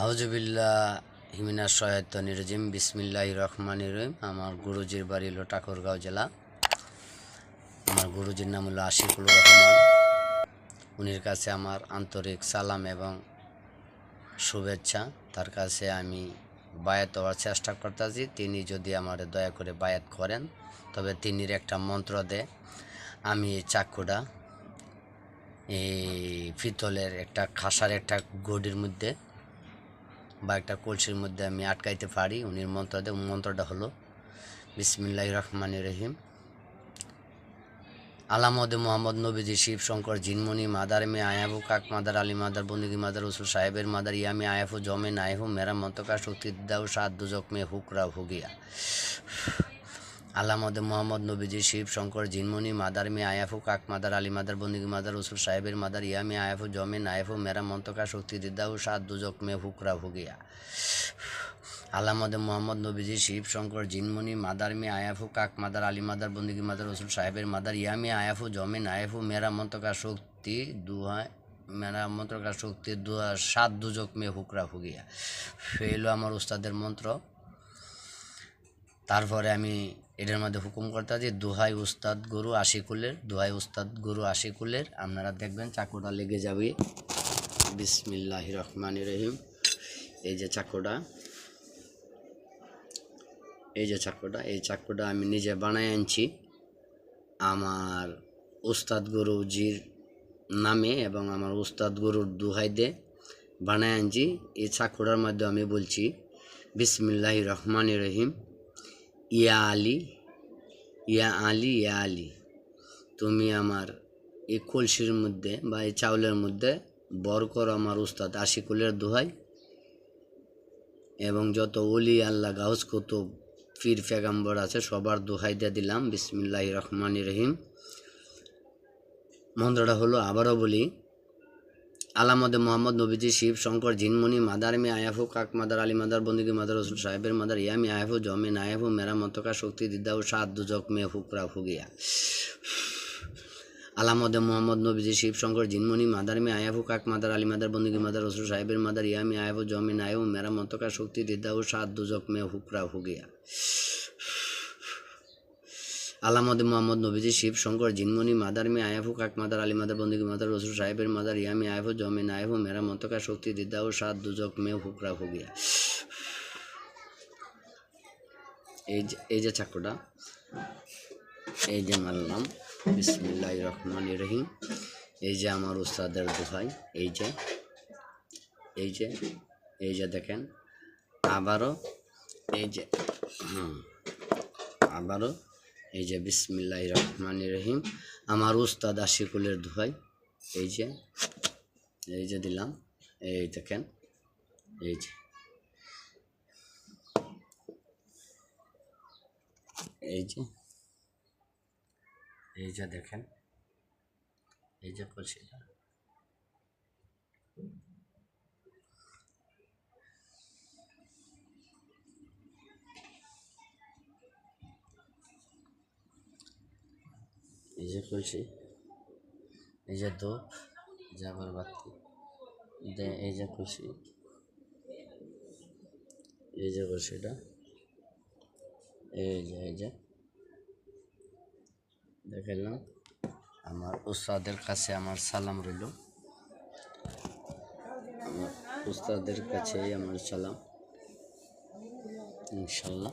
আহজবিল্লা হিমিনা সহায়ত নিরজিম বিসমিল্লাহ রহমান রহিম। আমার গুরুজির বাড়ি হলো ঠাকুরগাঁও জেলা। আমার গুরুজির নাম হলো আশিকুল রহমান। উনির কাছে আমার আন্তরিক সালাম এবং শুভেচ্ছা। তার কাছে আমি বায়াত হওয়ার চেষ্টা করতেছি। তিনি যদি আমার দয়া করে বায়াত করেন, তবে তিনির একটা মন্ত্র দে। আমি এই চাক্ষুটা, এই পিতলের একটা খাসার একটা গডির মধ্যে বা একটা কলসির মধ্যে আমি আটকাইতে পারি উনির মন্ত্র দেব মন্ত্রটা হলো বিসমিল্লাহ রহমান রহিম। আলামদে মোহাম্মদ নবীজি শিব শঙ্কর জিনমণি, মাদার মে আয়াবু কাক মাদার আলী মাদার, বন্দিগি মাদার রসুল সাহেবের মাদার ইয়ামি আয়াফু জমে নাইহু মেরা মন্তকা শক্তি দাও, সাত দুজক মে হুকরা হুগিয়া আলামদে মোহাম্মদ, নবীজি, শিব, শঙ্কর জিনমণি মাদার মে আয়াফু, কাক মাদার, আলী মাদার, বন্দিগি মাদার রসুল সাহেবের মাদার ইয়ামি আয়াফু জমে নাইফু মেরা মন্তকা, শক্তি দিদাউ সাত দুজক মে হুকরা হুগিয়া আলামদে মোহাম্মদ, নবীজি, শিব, শঙ্কর জিনমণি মাদার মে আয়াফু, কাক মাদার, আলী মাদার, বন্দিগি মাদার রসুল সাহেবের মাদার ইয়ামি আয়াফু জমে নায়াফু, মেরা মন্তকা, শক্তি দুহা, মেরা মন্ত্রকা শক্তি দুহা, সাত দুজক মে হুকরা হুগিয়া ফেলো আমার উস্তাদের মন্ত্র। তারপরে আমি এটার মধ্যে হুকুম করতে যে, দুহাই উস্তাদ গুরু আশিকুলের, দুহাই উস্তাদ গুরু আশিকুলের। আপনারা দেখবেন চাকুটা লেগে যাবে। বিসমিল্লাহ রহমান রহিম। এই যে চাকুটা এই যে চাকুটা এই চাকুটা আমি নিজে বানায় আনছি। আমার উস্তাদ গুরুজির নামে এবং আমার উস্তাদ গরুর দুহাই দে বানায় আনছি। এই চাকুটার মধ্যে আমি বলছি বিসমিল্লাহ রহমান রহিম। ইয়া আলী ইয়া আলী ইয়া আলী তুমি আমার এই কলসির মধ্যে বা এই চাউলের মধ্যে বর করো আমার উস্তাদ আশিকুলের দোহাই। এবং যত অলি আল্লাহ গাউস কুতুব ফির ফেগাম্বর আছে, সবার দোহাই দিয়ে দিলাম। বিসমিল্লাহ রহমান রহিম। মন্ত্রটা হলো আবারও বলি আলামদে মোহাম্মদ, নবীজি, শিব, শঙ্কর, জিনমণি, মাদার মে আয়াফু, কাক মাদার, আলী মাদার, বন্দিগি মাদার, রসুল সাহেবের মাদার, ইয়ামি আয়াফু, জমে নায়াফু, মেরা মতকা, শক্তি দিদাউ সাত দুজক মে ফুকরা ফুগিয়া আলামদে মোহাম্মদ, নবীজি, শিব, শঙ্কর, জিনমণি, মাদার মে আয়াফু, কাক মাদার, আলী মাদার, বন্দিগি মাদার, রসুল সাহেবের মাদার, ইয়ামি আয়াফু, জমে নায়াফু, মেরা মতকা, শক্তি দিদাউ সাত দুজক মে হুকরা ফুগিয়া আলামদে মোহাম্মদ, নবীজি, শিব, শঙ্কর, জিনমণি, মাদার মে, আয়াফু কাক মাদার আলী মাদার বন্দিগি মাদার, রসুল, সাহেবের মাদার, ইয়ামি, আয়াফু, জমে, নায়াফু, মেরা, মতকা, শক্তি, দিদা ও সাত, দুজক মে হুকরা ফুগিয়া। এই যে এই যে চাকুটা এই যে মারলাম বিসমিল্লাহ রহমান রহিম। এই যে আমার উস্তাদের দোহাই, এই যে এই যে এই যে দেখেন, আবারও এই যে, হুম, আবারও এই যে বিসমিল্লাহ রহমান রহিম। আমার উস্তাদ আশিকুলের ধোয়াই এই যে এই যে দিলাম। এই দেখেন, এই যে। এই যে এই যে দেখেন। এই যে কলসিটা। যে কলসি যে ধূপ জাগর বাতি এই যে কলসি এই যে কলসিটা এই যে এই যে। দেখালাম আমার উস্তাদের কাছে আমার সালাম রইল। আমার উস্তাদের কাছেই আমার সালাম। ইনশাল্লাহ।